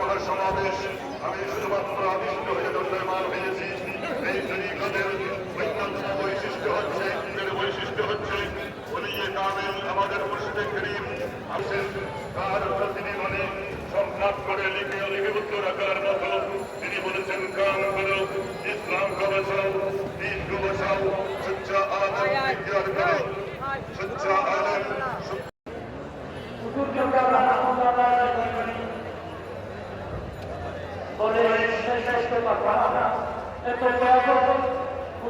মহাসমাবেশ। আমি শুধুমাত্র আবিষ্ট হয়ে দণ্ডমান হয়েছি। বৈশিষ্ট্য হচ্ছে বৈশিষ্ট্য হচ্ছে আমাদের মুর্শিদে তার প্রতিনিধনে সংখ্যাত করে লিখে লিপিবদ্ধ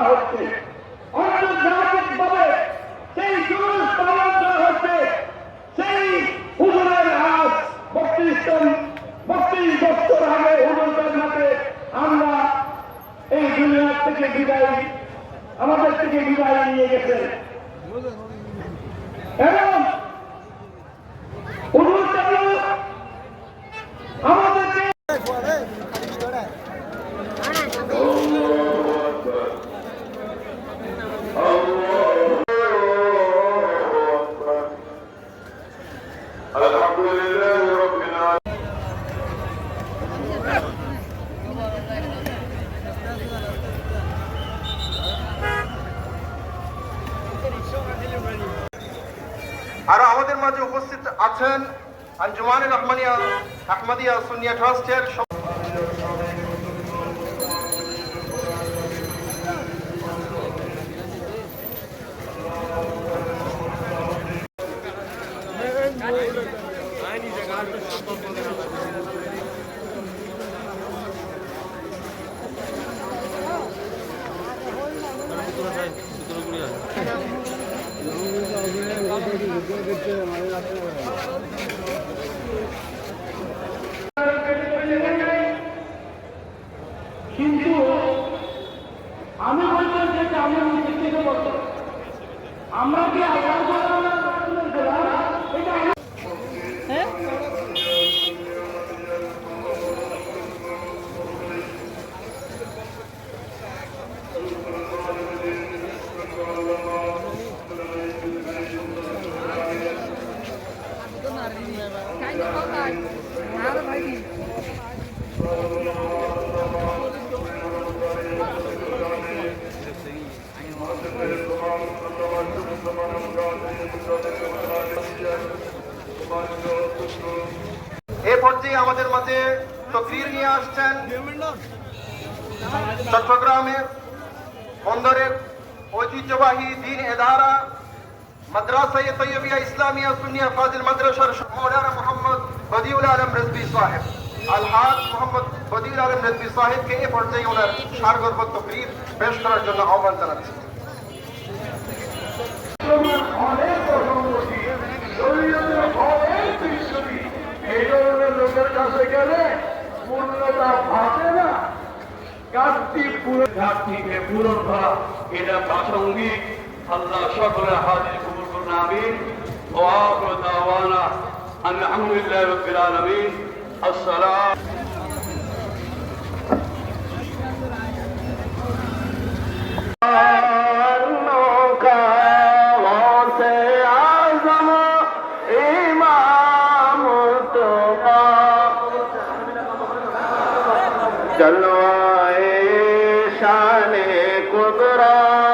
করা হচ্ছে। আন্তর্জাতিক ভাবে সেই জুলুস পালন করা হচ্ছে। সেই হুজুরের হাত বত্রিশতম বত্রিশ বছর আগে হুজুরদের হাতে আমরা এই দুনিয়ার থেকে বিদায়, আমাদের থেকে বিদায় নিয়ে গেছেন আরো আমাদের মাঝে উপস্থিত আছেন আঞ্জুমান রহমানিয়া আহমদিয়া সুনিয়া ট্রাস্টের কিন্তু আমি বলতে বলতে আমরা কি আল্লাহ এ পর্যায়ে আমাদের মাঝে তকরির নিয়ে আসছেন চট্টগ্রামের বন্দরের ঐতিহ্যবাহী দিন এদারা মাদ্রাসা তৈয়বিয়া ইসলামিয়া সুনিয়া ফাজিল মাদ্রাসার মৌলানা মোহাম্মদ বদিউল আলম রেজবি সাহেব। আলহাজ মোহাম্মদ বদিউল আলম রেজবি সাহেবকে এ পর্যায়ে ওনার সারগর্ভ তকরির পেশ করার জন্য আহ্বান জানাচ্ছি। পূরণ করা এটা প্রাসঙ্গিক। আল্লাহ সকলের হাজির কবুল করুন আমিন ও আখর দাওয়ানা আলহামদুলিল্লাহ রবিল আলমিন আসসালাম নৌকা মতে আজম ইমাম चलवाए शान कुदरत पहला